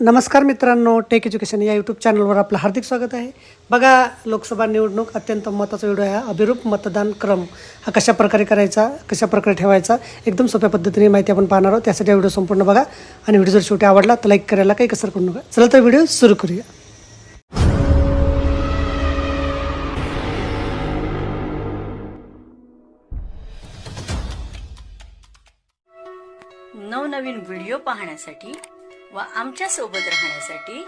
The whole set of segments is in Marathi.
नमस्कार मित्रांनो टेक एज्युकेशन या यूट्यूब चॅनलवर आपलं हार्दिक स्वागत आहे. बघा लोकसभा निवडणूक अत्यंत महत्त्वाचा व्हिडिओ आहे. अभिरूप मतदान क्रम हा कशा प्रकारे करायचा कशा प्रकारे ठेवायचा एकदम सोप्या पद्धतीने माहिती आपण पाहणार आहोत. त्यासाठी व्हिडिओ संपूर्ण बघा आणि व्हिडिओ जर शेवटी आवडला तर लाईक करायला काही कसर करू नका. चला तर व्हिडिओ सुरू करूया. नवनवीन व्हिडिओ पाहण्यासाठी व आमच्यासोबत राहण्यासाठी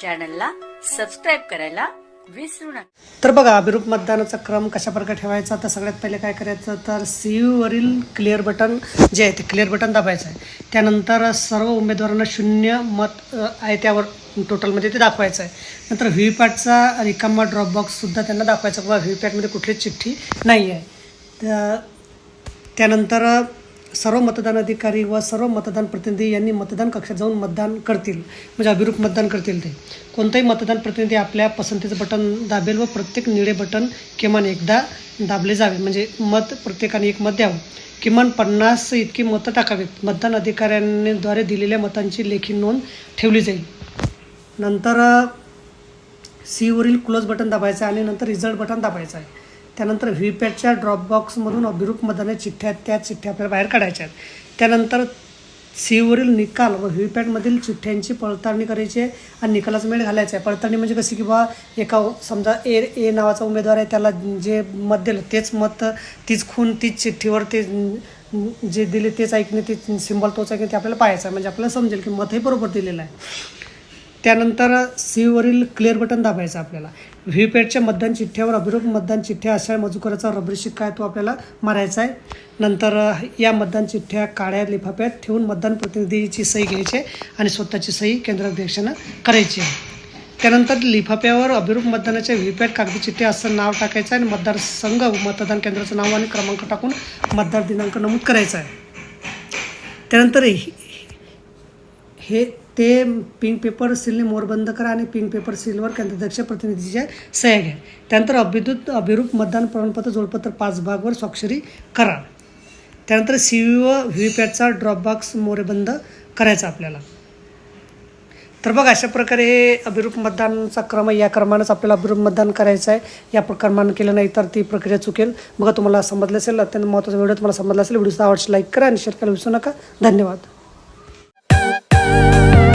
चॅनलला सबस्क्राईब करायला विसरू नका. तर बघा अभिरूप मतदानाचा क्रम कशा प्रकारे ठेवायचा तर सगळ्यात पहिले काय करायचं तर सी वरील क्लिअर बटन जे आहे ते क्लिअर बटन दाबायचं आहे. त्यानंतर सर्व उमेदवारांना शून्य मत आहे त्यावर टोटलमध्ये ते दाखवायचं आहे. नंतर व्हीपॅटचा रिकामा ड्रॉपबॉक्ससुद्धा त्यांना दाखवायचा व्ही व्हीपॅटमध्ये कुठलीच चिठ्ठी नाही आहे त्या त्यानंतर सर्व मतदान अधिकारी व सर्व मतदान प्रतिनिधी यांनी मतदान कक्षात जाऊन मतदान करतील. म्हणजे अभिरूप मतदान करतील ते. कोणताही मतदान प्रतिनिधी आपल्या पसंतीचं बटन दाबेल व प्रत्येक निळे बटन किमान एकदा दाबले जावे. म्हणजे मत प्रत्येकाने एक मत द्यावं. किमान पन्नास इतकी मतं टाकावीत. मतदान अधिकाऱ्यांद्वारे दिलेल्या मतांची लेखी नोंद ठेवली जाईल. नंतर सीवरील क्लोज बटन दाबायचं आहे आणि नंतर रिझल्ट बटन दाबायचं आहे. त्यानंतर व्हीपॅटच्या ड्रॉपबॉक्समधून अभिरूप मदाने चिठ्ठ्या आहेत, त्या चिठ्ठ्या आपल्याला बाहेर काढायच्या आहेत. त्यानंतर सीवरील निकाल व व्हीपॅटमधील चिठ्ठ्यांची पडताळणी करायची आहे आणि निकालाचा मेळ घालायचा आहे. पडताळणी म्हणजे कशी की बा एका समजा ए ए नावाचा उमेदवार आहे त्याला जे मत दिलं तेच मत तीच खून तीच चिठ्ठीवर ते जे दिले तेच ऐकणे ते सिम्बॉल तोच ऐकणे ते आपल्याला पाहायचं आहे. म्हणजे आपल्याला समजेल की मतही बरोबर दिलेलं आहे. त्यानंतर सीवरील क्लिअर बटन दाबायचं आपल्याला. व्हीपॅटच्या मतदान चिठ्ठ्यावर अभिरूप मतदान चिठ्ठ्या अशा मजुकराचा रबरी शिक्का आहे तो आपल्याला मारायचा आहे. नंतर या मतदान चिठ्ठ्या काळ्या लिफाफ्यात ठेवून मतदान प्रतिनिधीची सही घ्यायची आहे आणि स्वतःची सही केंद्राध्यक्षानं करायची आहे. त्यानंतर लिफाफ्यावर अभिरूप मतदानाच्या व्हीपॅट कागदी चिठ्ठ्या असं नाव टाकायचं आहे आणि मतदारसंघ मतदान केंद्राचं नाव आणि क्रमांक टाकून मतदार दिनांक नमूद करायचा आहे. त्यानंतर हे ते पिंक पेपर सीलने मोरबंद करा आणि पिंक पेपर सीलवर केंद्राध्यक्ष प्रतिनिधीच्या सह्या घ्या. त्यानंतर अभिदूत अभिरूप मतदान प्रमाणपत्र जोडपत्र पाच भागवर स्वाक्षरी करा. त्यानंतर सी व्ही व व्हीपॅटचा ड्रॉपबॉक्स मोरेबंद करायचा आपल्याला. तर बघ अशा प्रकारे हे अभिरूप मतदानचा क्रम आहे. या क्रमानंच आपल्याला अभिरूप मतदान करायचं आहे. या क्रमानं केलं नाही तर ती प्रक्रिया चुकेल. बघा तुम्हाला समजलं असेल अत्यंत महत्त्वाचा व्हिडिओ तुम्हाला समजला असेल व्हिडिओचा आवडला लाईक करा आणि शेअर करायला विसरू नका. धन्यवाद. Thank you.